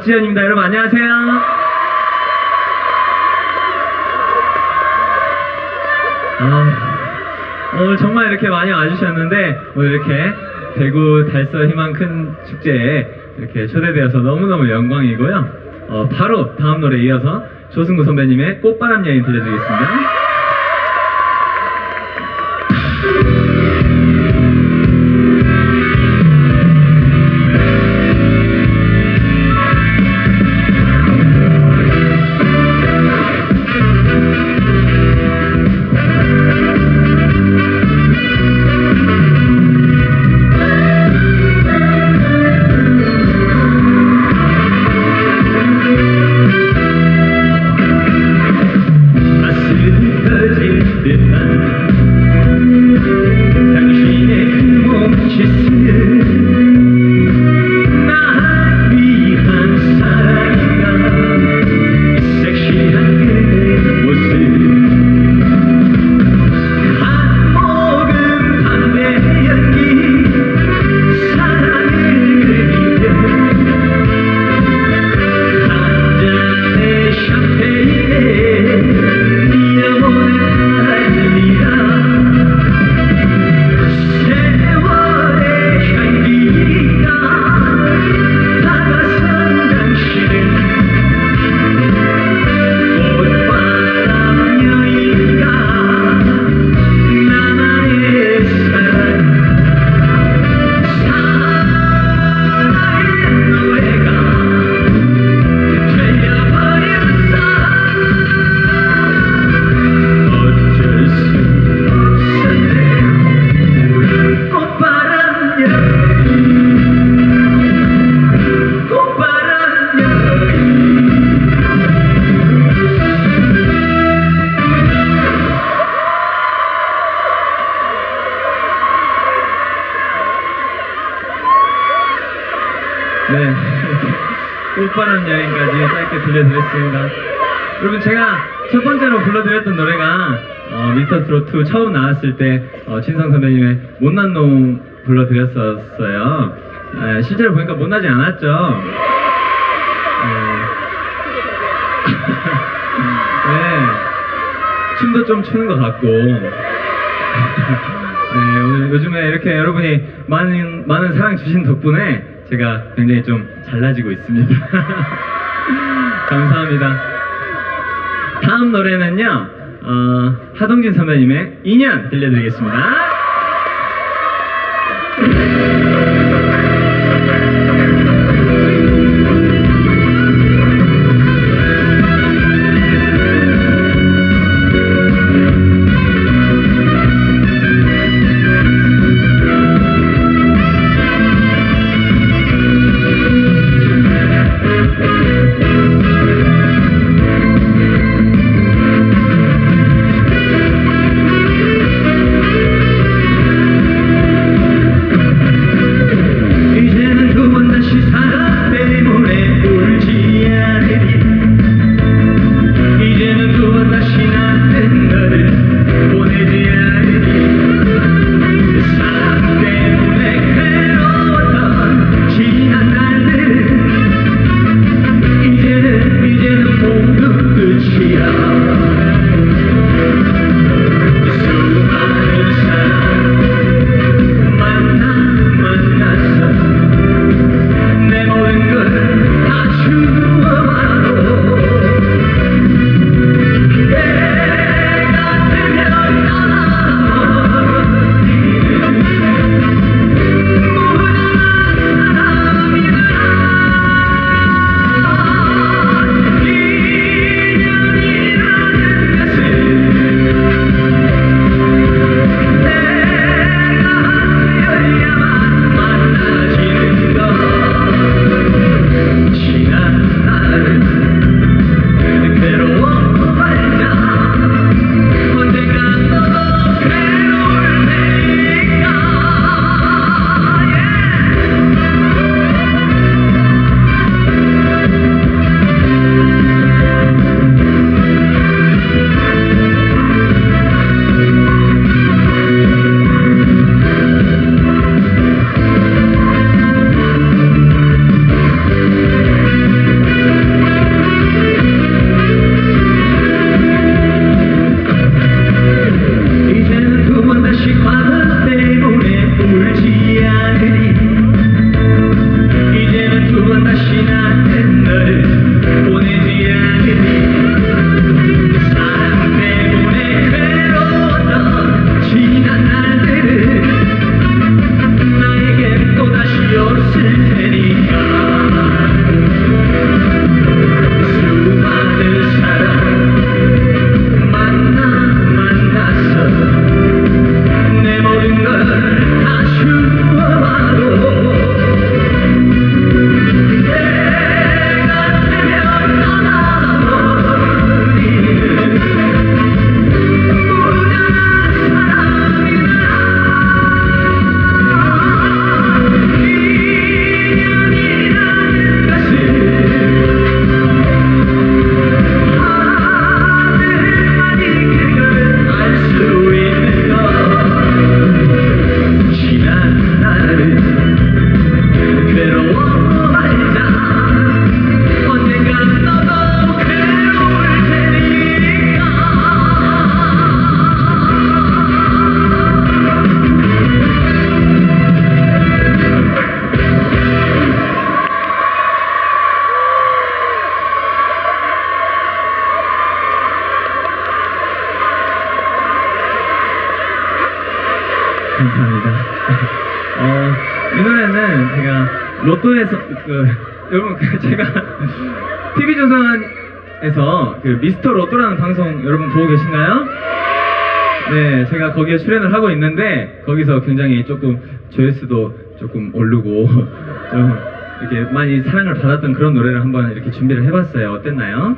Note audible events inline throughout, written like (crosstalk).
박지현입니다. 여러분 안녕하세요. 아, 오늘 정말 이렇게 많이 와주셨는데 오늘 이렇게 대구 달서 희망 큰 축제에 이렇게 초대되어서 너무너무 영광이고요. 어, 바로 다음 노래 이어서 조승구 선배님의 꽃바람 여인 들려드리겠습니다 네. 꽃바람 여행까지 짧게 들려드렸습니다. 여러분 제가 첫 번째로 불러드렸던 노래가 어, 미스터 트롯 2 처음 나왔을 때 어, 진성 선배님의 못난 놈 불러드렸었어요. 에, 실제로 보니까 못나지 않았죠. 네. (laughs) 네. 춤도 좀 추는 것 같고. (laughs) 네, 요즘에 이렇게 여러분이 많은, 많은 사랑 주신 덕분에 제가 굉장히 좀 잘나지고 있습니다. (laughs) 감사합니다. 다음 노래는요, 어, 하동진 선배님의 인연 들려드리겠습니다. 로또에서 그 여러분 그 제가 TV조선에서 그 미스터 로또라는 방송 여러분 보고 계신가요? 네, 제가 거기에 출연을 하고 있는데 거기서 굉장히 조금 조회수도 조금 오르고 (laughs) 좀 이렇게 많이 사랑을 받았던 그런 노래를 한번 이렇게 준비를 해봤어요. 어땠나요? 네.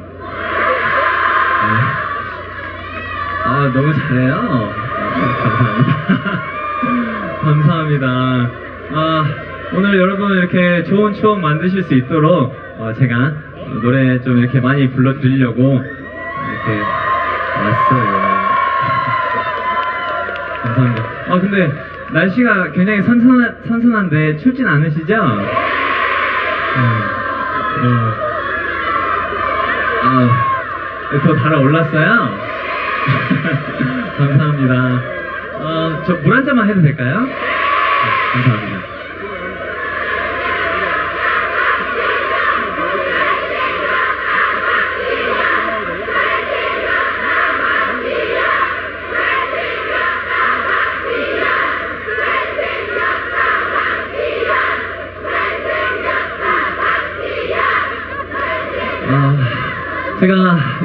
아 너무 잘해요. 아, 감사합니다. (laughs) 감사합니다. 아 오늘 여러분 이렇게 좋은 추억 만드실 수 있도록 어, 제가 노래 좀 이렇게 많이 불러드리려고 이렇게 왔어요. (laughs) 감사합니다. 아 근데 날씨가 굉장히 선선한, 선선한데 춥진 않으시죠? 네. 네. 아, 더 달아올랐어요? (laughs) 감사합니다. 어, 저 물 한 잔만 해도 될까요? 네, 감사합니다.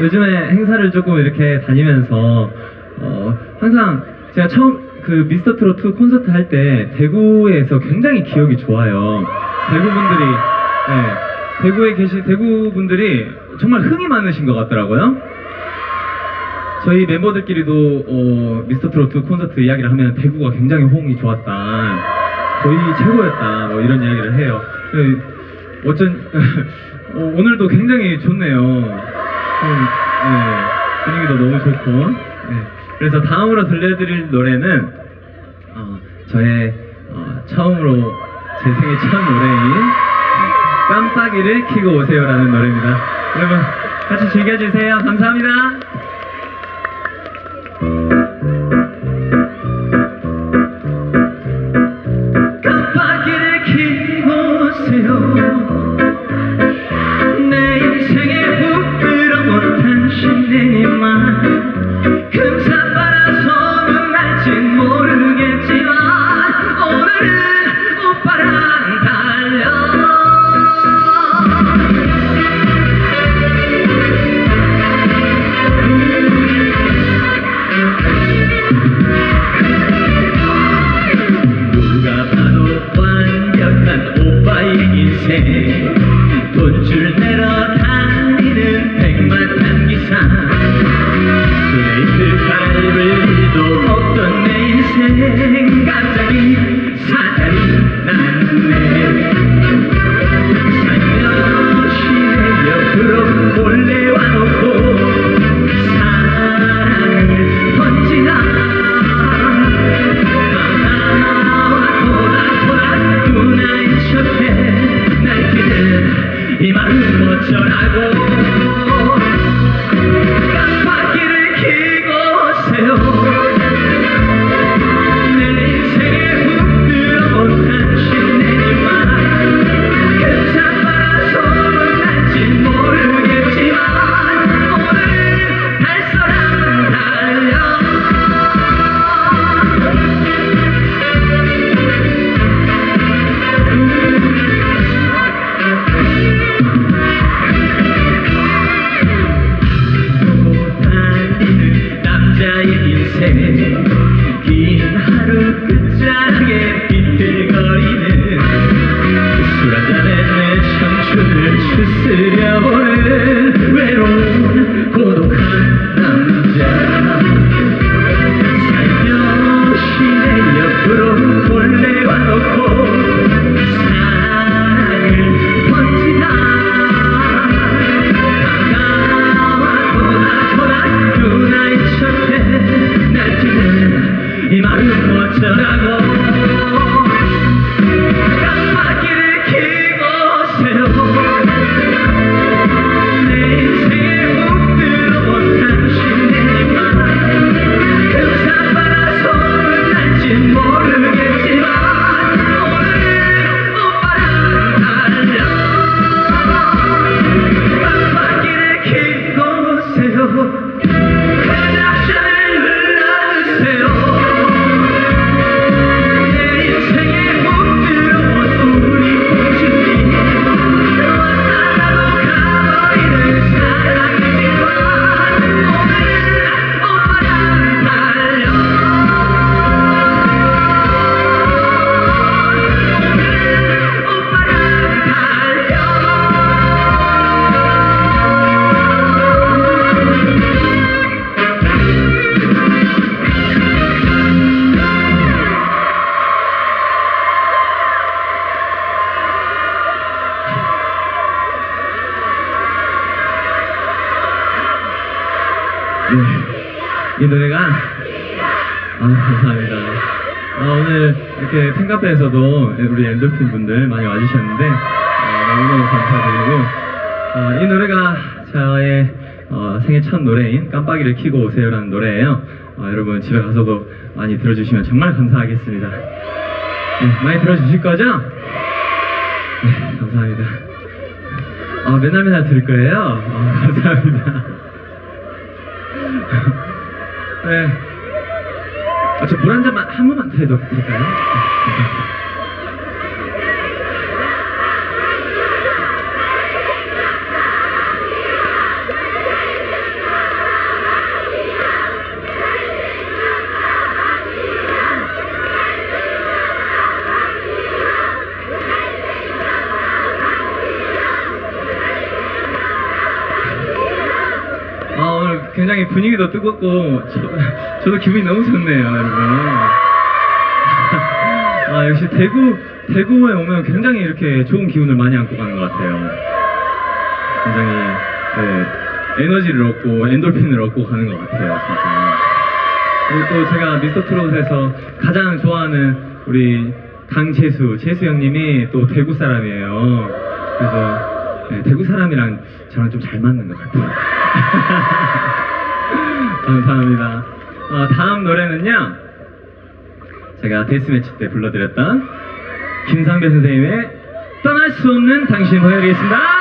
요즘에 행사를 조금 이렇게 다니면서 어, 항상 제가 처음 그 미스터 트롯 2 콘서트 할 때 대구에서 굉장히 기억이 좋아요. 대구 분들이 네, 대구에 계신 대구 분들이 정말 흥이 많으신 것 같더라고요. 저희 멤버들끼리도 어, 미스터 트롯 2 콘서트 이야기를 하면 대구가 굉장히 호응이 좋았다. 거의 최고였다. 뭐 이런 이야기를 해요. 그, 어쩐 (laughs) 어, 오늘도 굉장히 좋네요. 음, 네, 분위기도 너무 좋고. 네. 그래서 다음으로 들려드릴 노래는 어, 저의 어, 처음으로 제 생애 첫 노래인 어, 깜빡이를 켜고 오세요라는 노래입니다. 여러분 같이 즐겨주세요. 감사합니다. 인생 네. 이 노래가 아 감사합니다. 아, 오늘 이렇게 팬카페에서도 우리 엔돌핀 분들 많이 와주셨는데 어, 너무너무 감사드리고 어, 이 노래가 저의 어, 생애 첫 노래인 깜빡이를 켜고 오세요라는 노래예요. 어, 여러분 집에 가서도 많이 들어주시면 정말 감사하겠습니다. 네, 많이 들어주실 거죠? 네, 감사합니다. 아, 맨날 맨날 들을 거예요? 아, 감사합니다. 네. 아, 저 물 한 잔만, 한 번만 더 해도 될까요? 네, 감사합니다. 굉장히 분위기도 뜨겁고, 저, 저도 기분이 너무 좋네요, 여러분. (laughs) 아, 역시 대구, 대구에 오면 굉장히 이렇게 좋은 기운을 많이 안고 가는 것 같아요. 굉장히, 네, 에너지를 얻고, 엔돌핀을 얻고 가는 것 같아요, 진짜. 그리고 또 제가 미스터 트롯에서 가장 좋아하는 우리 강재수, 재수 형님이 또 대구 사람이에요. 그래서 네, 대구 사람이랑 저랑 좀 잘 맞는 것 같아요. (laughs) 감사합니다. 어, 다음 노래는요. 제가 데스매치 때 불러드렸던 김상배 선생님의 떠날 수 없는 당신 보여드리겠습니다.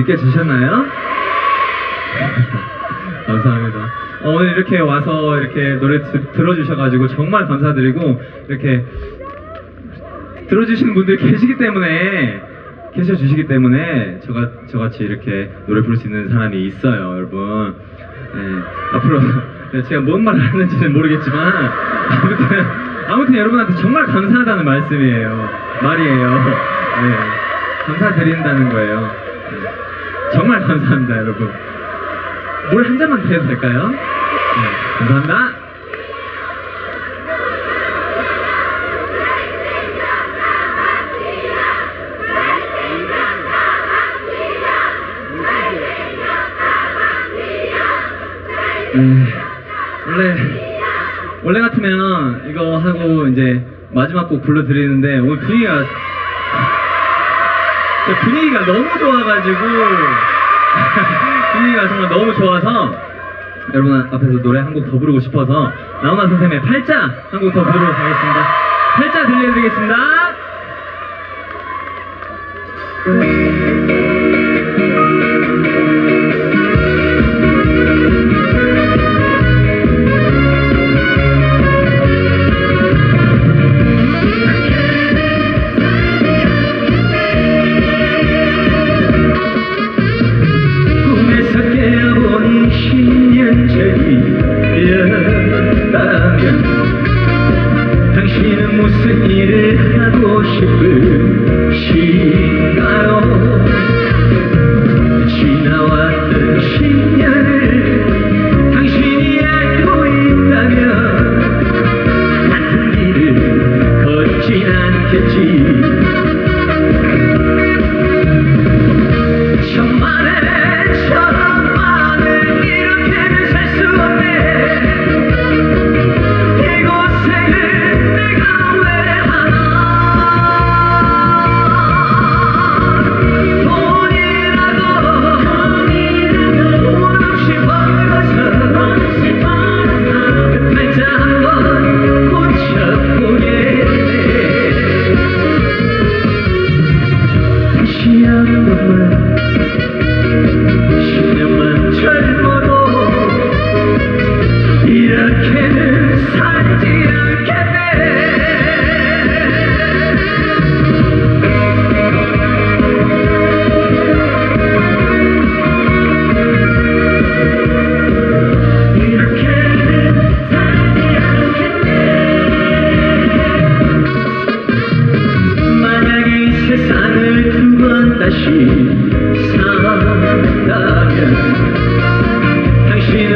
느껴지셨나요? (laughs) 감사합니다. 어, 오늘 이렇게 와서 이렇게 노래 드- 들어주셔가지고 정말 감사드리고 이렇게 들어주시는 분들이 계시기 때문에 계셔 주시기 때문에 저가 저같이 이렇게 노래 부를 수 있는 사람이 있어요, 여러분. 네, 앞으로 (laughs) 네, 제가 뭔 말을 하는지는 모르겠지만 아무튼 아무튼 여러분한테 정말 감사하다는 말씀이에요, 말이에요. 네, 감사드린다는 거예요. 네, 정말 감사합니다, 여러분. 물 한 잔만 드려도 될까요? 네, 감사합니다. 음, 원래 원래 같으면 이거 하고 이제 마지막 곡 불러드리는데 오늘 분위기가 분위기가 너무 좋아가지고 (laughs) 분위기가 정말 너무 좋아서 여러분 앞에서 노래 한 곡 더 부르고 싶어서 나훈아 선생님의 팔자 한 곡 더 부르도록 하겠습니다. 팔자 들려드리겠습니다.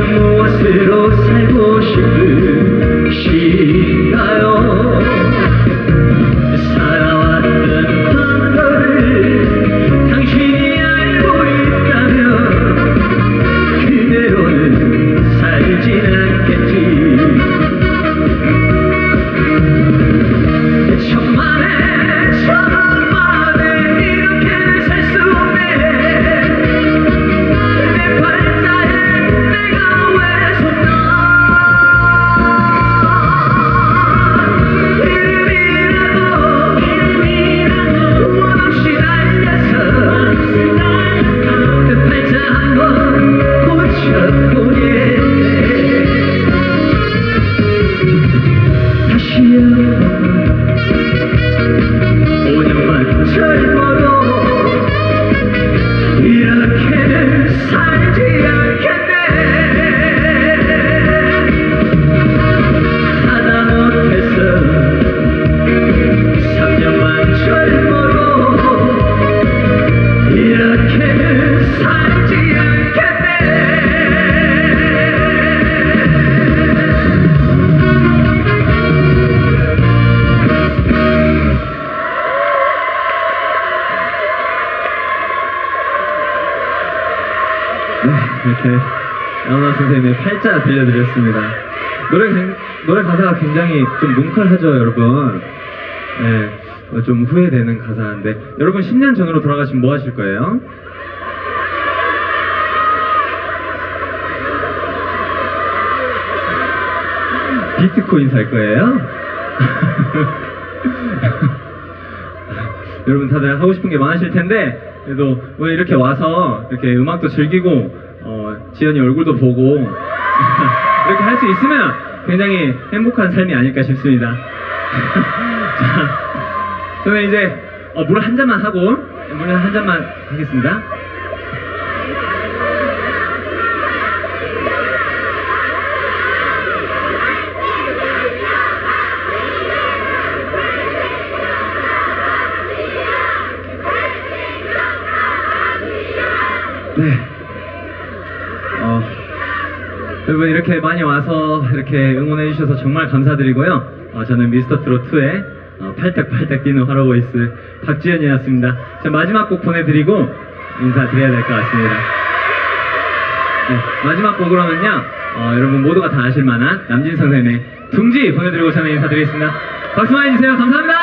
무엇으로 살고 싶으신가요? 살짝 들려드렸습니다. 노래, 노래 가사가 굉장히 좀 뭉클하죠, 여러분. 네, 어, 좀 후회되는 가사인데. 여러분, 10년 전으로 돌아가시면 뭐 하실 거예요? 비트코인 살 거예요? (laughs) 여러분 다들 하고 싶은 게 많으실 텐데 그래도 오늘 이렇게 와서 이렇게 음악도 즐기고 어, 지연이 얼굴도 보고 이렇게 할 수 있으면 굉장히 행복한 삶이 아닐까 싶습니다. (laughs) 자, 그러면 이제 어, 물한 잔만 하고 물한 잔만 하겠습니다. 네. 여러분 이렇게 많이 와서 이렇게 응원해 주셔서 정말 감사드리고요. 어, 저는 미스터 트롯2의 어, 팔딱팔딱 뛰는 화로보이스 박지현이었습니다. 자, 마지막 곡 보내드리고 인사드려야 될 것 같습니다. 네, 마지막 곡으로는요. 어, 여러분 모두가 다 아실 만한 남진 선생님의 둥지 보내드리고 저는 인사드리겠습니다. 박수 많이 주세요. 감사합니다.